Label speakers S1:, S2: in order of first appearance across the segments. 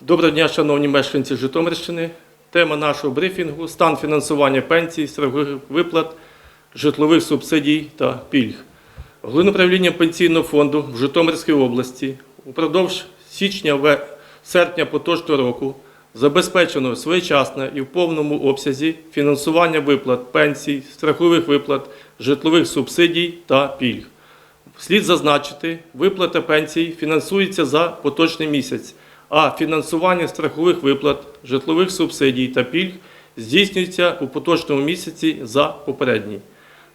S1: Доброго дня, шановні мешканці Житомирщини. Тема нашого брифінгу стан фінансування пенсій, страхових виплат, житлових субсидій та пільг. Головне управління пенсійного фонду в Житомирській області упродовж січня-серпня поточного року забезпечено своєчасне і в повному обсязі фінансування виплат пенсій, страхових виплат, житлових субсидій та пільг. Слід зазначити, виплата пенсій фінансується за поточний місяць, а фінансування страхових виплат, житлових субсидій та пільг здійснюється у поточному місяці за попередній.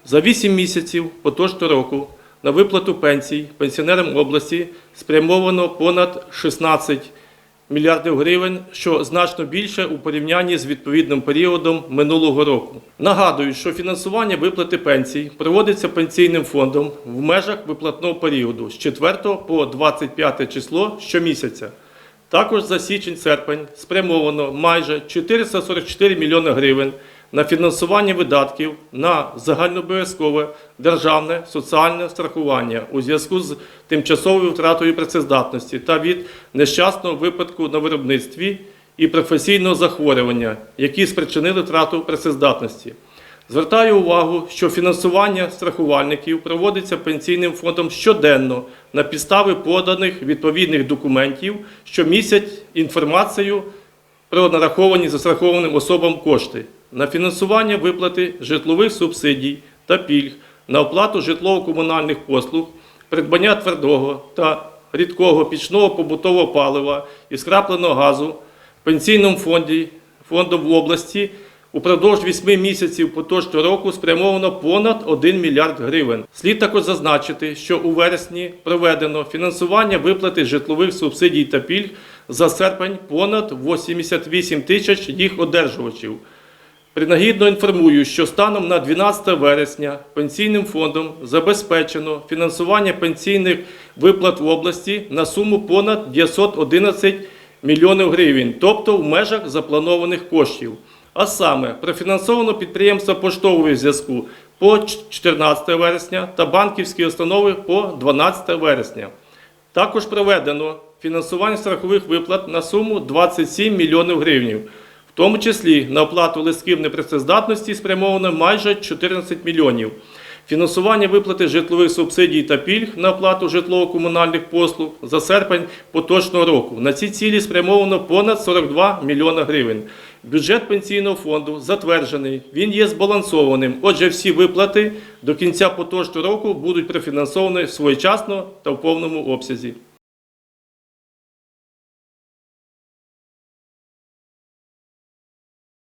S1: За 8 місяців поточного року на виплату пенсій пенсіонерам області спрямовано понад 16 мільярдів гривень, що значно більше у порівнянні з відповідним періодом минулого року. Нагадую, що фінансування виплати пенсій проводиться пенсійним фондом в межах виплатного періоду з 4 по 25 число щомісяця. Також за січень-серпень спрямовано майже 444 мільйони гривень на фінансування видатків на загальнообов'язкове державне соціальне страхування у зв'язку з тимчасовою втратою працездатності та від нещасного випадку на виробництві і професійного захворювання, які спричинили втрату працездатності. Звертаю увагу, що фінансування страхувальників проводиться пенсійним фондом щоденно на підставі поданих відповідних документів, що містять інформацію про нараховані застрахованим особам кошти на фінансування виплати житлових субсидій та пільг, на оплату житлово-комунальних послуг, придбання твердого та рідкого пічного побутового палива і скрапленого газу в пенсійному фонді фондом в області упродовж 8 місяців поточного року спрямовано понад 1 мільярд гривень. Слід також зазначити, що у вересні проведено фінансування виплати житлових субсидій та пільг за серпень понад 88 тисяч їх одержувачів. Принагідно інформую, що станом на 12 вересня пенсійним фондом забезпечено фінансування пенсійних виплат в області на суму понад 911 мільйонів гривень, тобто в межах запланованих коштів. А саме профінансовано підприємства поштового зв'язку по 14 вересня та банківські установи по 12 вересня. Також проведено фінансування страхових виплат на суму 27 мільйонів гривень. В тому числі на оплату листків непрацездатності спрямовано майже 14 мільйонів. Фінансування виплати житлових субсидій та пільг на оплату житлово-комунальних послуг за серпень поточного року. На ці цілі спрямовано понад 42 мільйона гривень. Бюджет пенсійного фонду затверджений, він є збалансованим. Отже, всі виплати до кінця поточного року будуть профінансовані своєчасно та в повному обсязі.